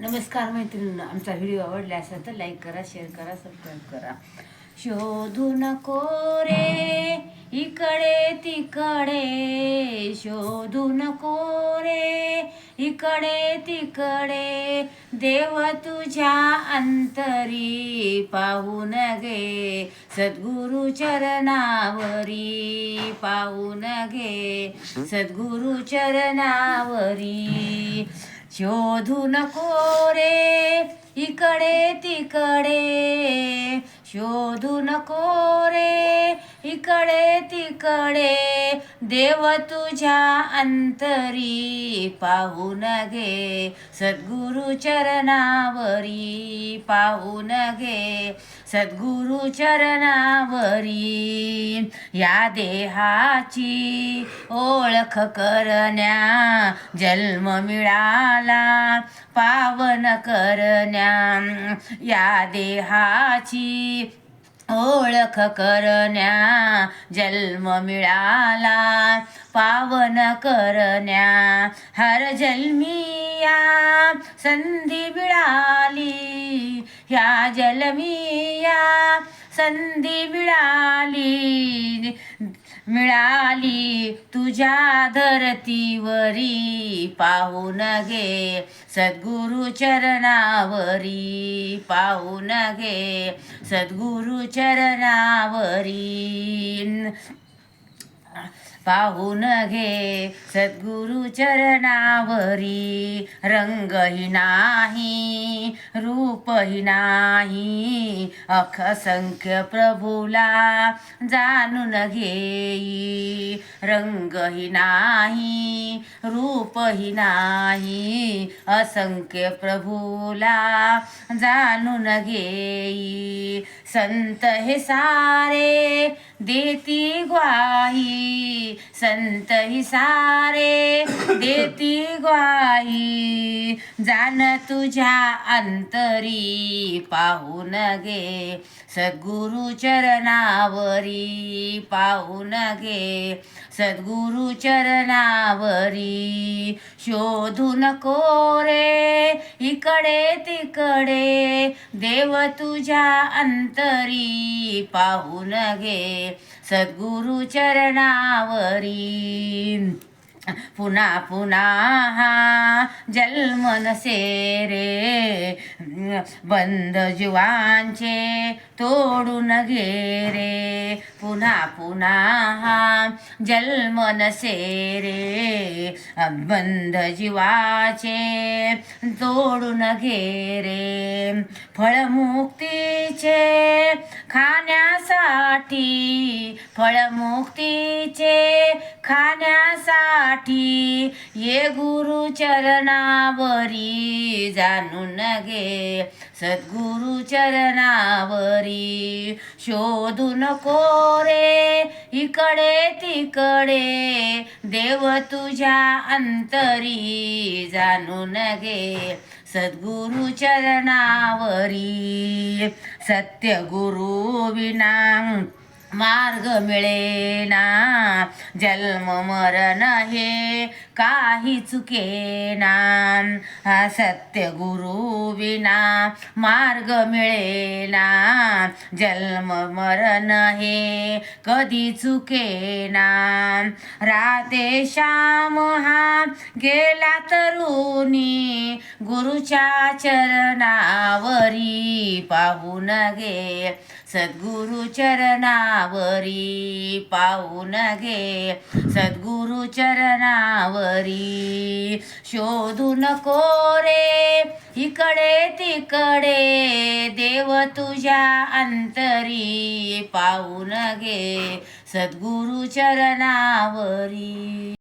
नमस्कार मैत्रिणी आमचा व्हिडिओ आवडला असेल तर लाईक करा शेअर करा सबस्क्राईब करा. शोधू नको रे इकडे तिकडे. शोधू नको रे इकडे तिकडे. देव तुझ्या अंतरी पाहून गे सद्गुरु चरणावरी पाहून घे सद्गुरु चरणावरी. शोधू नको रे इकडे तिकडे. शोधू नको रे इकडे तिकडे. देव तुझ्या अंतरी पाहून घे सद्गुरु चरणावरी पाहून घे सद्गुरु चरणावरी या देहाची ओळख करण्या जन्म मिळाला पावन करण्या या देहाची ओळख करण्या जन्म मिळाला. पावन करण्या हर जन्मिया संधी मिळाली. ह्या जलमिया संधी मिळाली. मिळाली तुझ्या धरतीवरी. पाहून घे सद्गुरु चरणावरी. पाहून घे सद्गुरु चरणावरी. पाहून घे. सद्गुरु चरणावरी रंगही नाही रूपही नाही. अखसंख्य प्रभूला जाणून घेई. रंगही नाही. काही नाही असंख्य प्रभूला जाणून घेई. संत हे सारे देती ग्वाही. संत ही सारे देती ग्वाही. जाण तुझ्या अंतरी पाहून घे सद्गुरु चरणावरी पाहून घे सद्गुरु चरणावरी शोधू नको रे. इकडे तिकडे देव तुझ्या अंतरी पाहून घे सद्गुरु चरणावरी पुन्हा पुन्हा जन्म नसे रे बंद जीवांचे तोडून घे रे पुन्हा पुन्हा जन्म नसे रे बंद जीवाचे तोडून घे रे फळमुक्तीचे खाण्यासाठी फळमुक्तीचे खाण्यासाठी ये गुरु चरणावरी जाणून घे. सद्गुरु चरणावरी शोधू नको रे. इकडे तिकडे देव तुझ्या अंतरी जाणून घे. सद्गुरु चरणावरी सत्य गुरु विना मार्ग मिळेना. जन्म मरण हे काही चुकेना हा सत्य गुरु विना मार्ग मिळेना. जन्म मरण हे कधी चुकेना राधे श्याम हा गेला तरुणी गुरुच्या चरणावरी पाहून घे. सद्गुरु चरणावरी पाहून गे सद्गुरु चरणावरी शोधू नको रे. इकडे तिकडे देव तुझ्या अंतरी पाहून घे. सद्गुरु चरणावरी